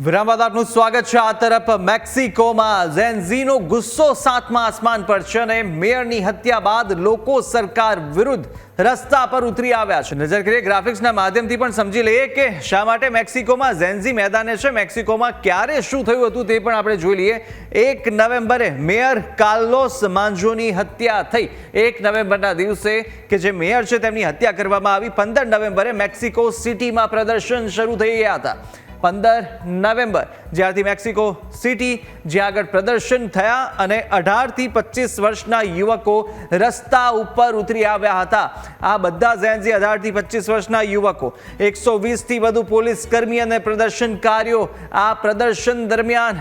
વિરામ બાદ આપનું સ્વાગત છે. આ તરફ મેક્સિકોમાં ઝેનઝીનો ગુસ્સો સાતમા આસમાન પર છે અને મેયરની હત્યા બાદ લોકો સરકાર વિરુદ્ધ રસ્તા પર ઉતરી આવ્યા છે. નજર કરીએ ગ્રાફિક્સના માધ્યમથી પણ સમજી લઈએ કે શા માટે મેક્સિકોમાં ઝેનઝી મેદાને છે, મેક્સિકોમાં ક્યારે શું થયું હતું તે પણ આપણે જોઈ લઈએ. એક નવેમ્બરે મેયર કાર્લોસ માંજોની હત્યા થઈ. એક નવેમ્બરના દિવસે કે જે મેયર છે તેમની હત્યા કરવામાં આવી. પંદર નવેમ્બરે મેક્સિકો સિટીમાં પ્રદર્શન શરૂ થઈ ગયા હતા. પંદર નવેમ્બર. જ્યારથી મેક્સિકો સિટી જ્યાં આગળ પ્રદર્શન થયા અને અઢારથી પચીસ વર્ષના યુવકો રસ્તા ઉપર ઉતરી આવ્યા હતા. આ બધા ઝેન્ઝી અઢારથી પચીસ વર્ષના યુવકો. એકસો વીસથી વધુ પોલીસ કર્મી અને પ્રદર્શનકારીઓ આ પ્રદર્શન દરમિયાન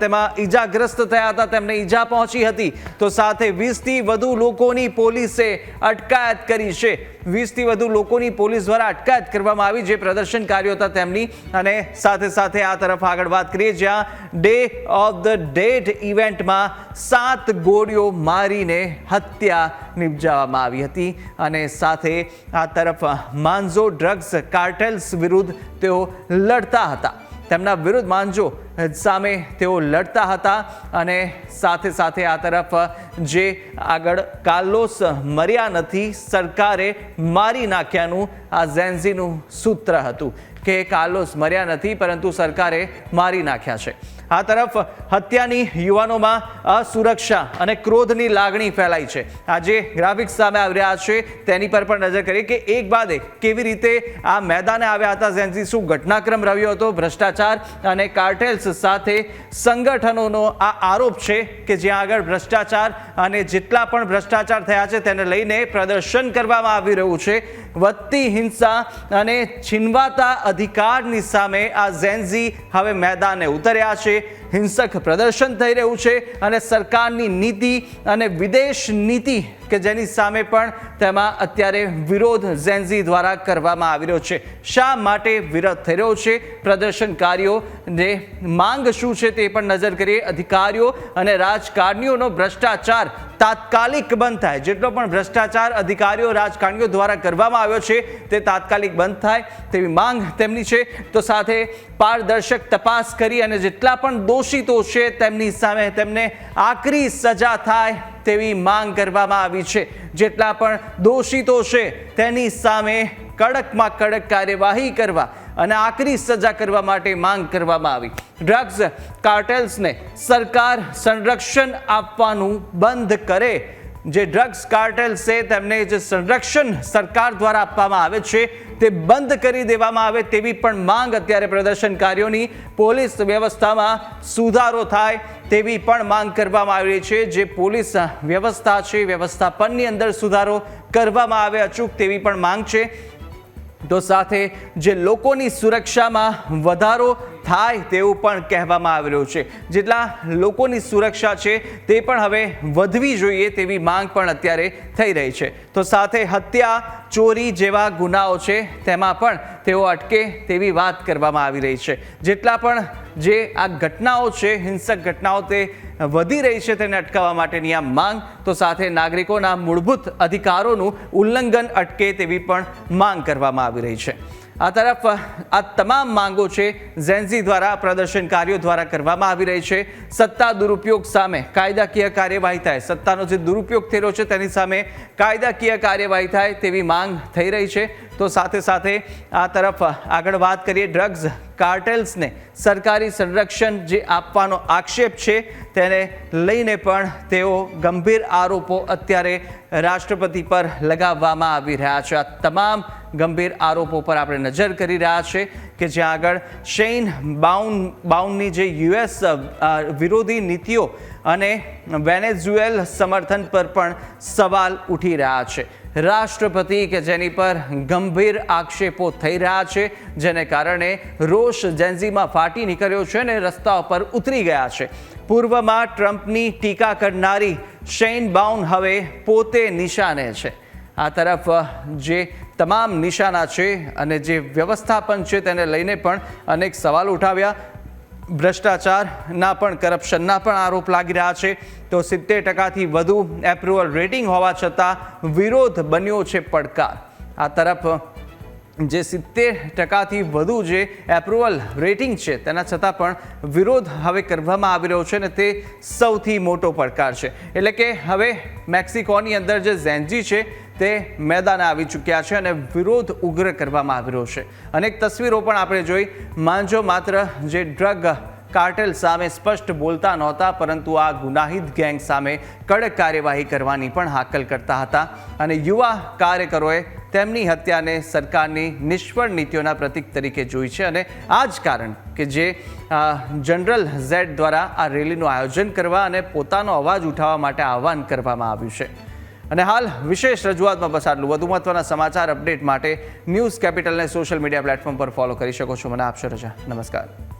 તેમાં ઈજાગ્રસ્ત થયા હતા. તેમને ઈજા પહોંચી હતી. તો સાથે વીસથી વધુ લોકોની પોલીસે અટકાયત કરી છે. વીસથી વધુ લોકોની પોલીસ દ્વારા અટકાયત કરવામાં આવી, જે પ્રદર્શનકારીઓ હતા તેમની. અને સાથે સાથે આ તરફ આગળ વાત કરીએ જ્યાં ડે ઓફ ધ ડેડ ઇવેન્ટમાં સાત ગોળીઓ મારીને હત્યા નિપજાવવામાં આવી હતી અને સાથે આ તરફ માંઝો ડ્રગ્સ કાર્ટેલ્સ વિરુદ્ધ તેઓ લડતા હતા. તેમના વિરુદ્ધ માંજો સામે તેઓ લડતા હતા અને સાથે સાથે આ તરફ જે આગળ કાર્લોસ મર્યા નથી, સરકારે મારી નાખ્યાનું આ ઝેન્ઝીનું સૂત્ર હતું. કે કાર્લોસ મર્યા નથી, પરંતુ સરકારે મારી નાખ્યા છે. આ તરફ હત્યાની યુવાનોમાં અસુરક્ષા અને ક્રોધની લાગણી ફેલાઈ છે. આજે ગ્રાફિક્સ સામે આવી રહ્યા છે. તેની પર પણ નજર કરીએ કે એક બાદ એક કેવી રીતે આ મેદાને આવ્યા હતા જેનથી શું ઘટનાક્રમ રહ્યો હતો. ભ્રષ્ટાચાર અને કાર્ટેલ્સ સાથે સંગઠનોનો આ આરોપ છે કે જ્યાં આગળ ભ્રષ્ટાચાર અને જેટલા પણ ભ્રષ્ટાચાર થયા છે તેને લઈને પ્રદર્શન કરવામાં આવી રહ્યું છે. વધતી હિંસા અને છીનવાતા અધિકારની સામે આ ઝેન્ઝી હવે મેદાને ઉતર્યા છે. હિંસક પ્રદર્શન થઈ રહ્યું છે અને સરકારની નીતિ અને વિદેશ નીતિ કે જેની સામે પણ તેમાં અત્યારે વિરોધ ઝેન્ઝી દ્વારા કરવામાં આવી રહ્યો છે. શા માટે વિરોધ થઈ રહ્યો છે? પ્રદર્શનકારીઓને માંગ શું છે તે પણ નજર કરીએ. અધિકારીઓ અને રાજકારણીઓનો ભ્રષ્ટાચાર તાત્કાલિક બંધ થાય. જેટલો પણ ભ્રષ્ટાચાર અધિકારીઓ, રાજકારણીઓ દ્વારા કરવામાં આવ્યો છે, તે તાત્કાલિક બંધ થાય તેવી માંગ તેમની છે. તો સાથે પારદર્શક તપાસ કરી અને જેટલા પણ દોષિતો છે તેમની સામે તેમને આકરી સજા થાય તેવી માંગ કરવામાં આવી છે. જેટલા પણ દોષિતો છે તેની સામે કડકમાં કડક કાર્યવાહી કરવા અને આકરી સજા કરવા માટે માંગ કરવામાં આવી. ડ્રગ્સ કાર્ટેલ્સને સરકાર સંરક્ષણ આપવાનું બંધ કરે. જે ડ્રગ્સ કાર્ટેલ્સ છે, તેમને જે સંરક્ષણ સરકાર દ્વારા આપવામાં આવે છે, તે બંધ કરી દેવામાં આવે તેવી પણ માંગ અત્યારે પ્રદર્શનકારીઓની પોલીસ વ્યવસ્થામાં સુધારો થાય તેવી પણ માંગ કરવામાં આવી રહી છે. જે પોલીસ વ્યવસ્થા છે, વ્યવસ્થાપનની અંદર સુધારો કરવામાં આવે અચૂક તેવી પણ માંગ છે. તો સાથે જે લોકોની સુરક્ષામાં વધારો થાય તેવું પણ કહેવામાં આવી રહ્યું છે. જેટલા લોકોની સુરક્ષા છે તે પણ હવે વધવી જોઈએ તેવી માંગ પણ અત્યારે થઈ રહી છે. તો સાથે હત્યા, ચોરી જેવા ગુનાઓ છે, તેમાં પણ તેઓ અટકે તેવી વાત કરવામાં આવી રહી છે. જેટલા પણ જે આ ઘટનાઓ છે, હિંસક ઘટનાઓ તે વધી રહી છે તેને અટકાવવા માટેની આ માંગ. તો સાથે નાગરિકોના મૂળભૂત અધિકારોનું ઉલ્લંઘન અટકે તેવી પણ માંગ કરવામાં આવી રહી છે. આ તરફ, આ તમામ માંગો છે ઝેન્ઝી દ્વારા, પ્રદર્શનકારીઓ દ્વારા કરવામાં આવી રહી છે. સત્તા દુરુપયોગ સામે કાયદાકીય કાર્યવાહી થાય. સત્તાનો જે દુરુપયોગ થયેલો છે તેની સામે કાયદાકીય કાર્યવાહી થાય તેવી માંગ થઈ રહી છે. તો સાથે સાથે આ તરફ આગળ વાત કરીએ ડ્રગ્સ કાર્ટેલ્સને. સરકારી સંરક્ષણ જે આપવાનો આક્ષેપ છે તેને લઈને પણ તેઓ ગંભીર આરોપો અત્યારે રાષ્ટ્રપતિ પર લગાવવામાં આવી રહ્યા છે. આ તમામ ગંભીર આરોપો પર આપણે નજર કરી રહ્યા છે કે જ્યાં આગળ શેઇન બાઉન, બાઉનની જે યુએસ વિરોધી નીતિઓ અને વેનેઝુએલ સમર્થન પર પણ સવાલ ઉઠી રહ્યા છે. રાષ્ટ્રપતિ કે જેની પર ગંભીર આક્ષેપો થઈ રહ્યા છે, જેને કારણે રોષ જેન્ઝીમાં ફાટી નીકળ્યો છે અને રસ્તા પર ઉતરી ગયા છે. પૂર્વમાં ટ્રમ્પની ટીકા કરનારી શેન બાઉન હવે પોતે નિશાને છે. આ તરફ જે તમામ નિશાના છે અને જે વ્યવસ્થાપન છે તેને લઈને પણ અનેક સવાલ ઉઠાવ્યા. ભ્રષ્ટાચારના પણ કરપ્શનના પણ આરોપ લાગી રહ્યા છે. તો સિત્તેર ટકાથી વધુ એપ્રુવલ રેટિંગ હોવા છતાં વિરોધ બન્યો છે પડકાર. આ તરફ જે સિત્તેર ટકાથી વધુ જે એપ્રુવલ રેટિંગ છે, તેના છતાં પણ વિરોધ હવે કરવામાં આવી રહ્યો છે અને તે સૌથી મોટો પડકાર છે. એટલે કે હવે મેક્સિકોની અંદર જે ઝેન્જી છે, તે મેદાને આવી ચૂક્યા છે અને વિરોધ ઉગ્ર કરવામાં આવી રહ્યો છે. અનેક તસવીરો પણ આપણે જોઈ. માંજો માત્ર જે ડ્રગ કાર્ટેલ સામે સ્પષ્ટ બોલતા નહોતા, પરંતુ આ ગુનાહિત ગેંગ સામે કડક કાર્યવાહી કરવાની પણ હાકલ કરતા હતા. અને યુવા કાર્યકરોએ તેમની હત્યાને સરકારની નિષ્ફળ નીતિઓના પ્રતીક તરીકે જોઈ છે. અને આ જ કારણ કે જે જનરલ ઝેડ દ્વારા આ રેલીનું આયોજન કરવા અને પોતાનો અવાજ ઉઠાવવા માટે આહવાન કરવામાં આવ્યું છે. અને હાલ વિશેષ રજૂઆતમાં બસ આટલું વધુ મહત્વના સમાચાર અપડેટ માટે ન્યૂઝ કેપિટલને સોશિયલ મીડિયા પ્લેટફોર્મ પર ફોલો કરી શકો છો. મને આપશો, રજા. નમસ્કાર.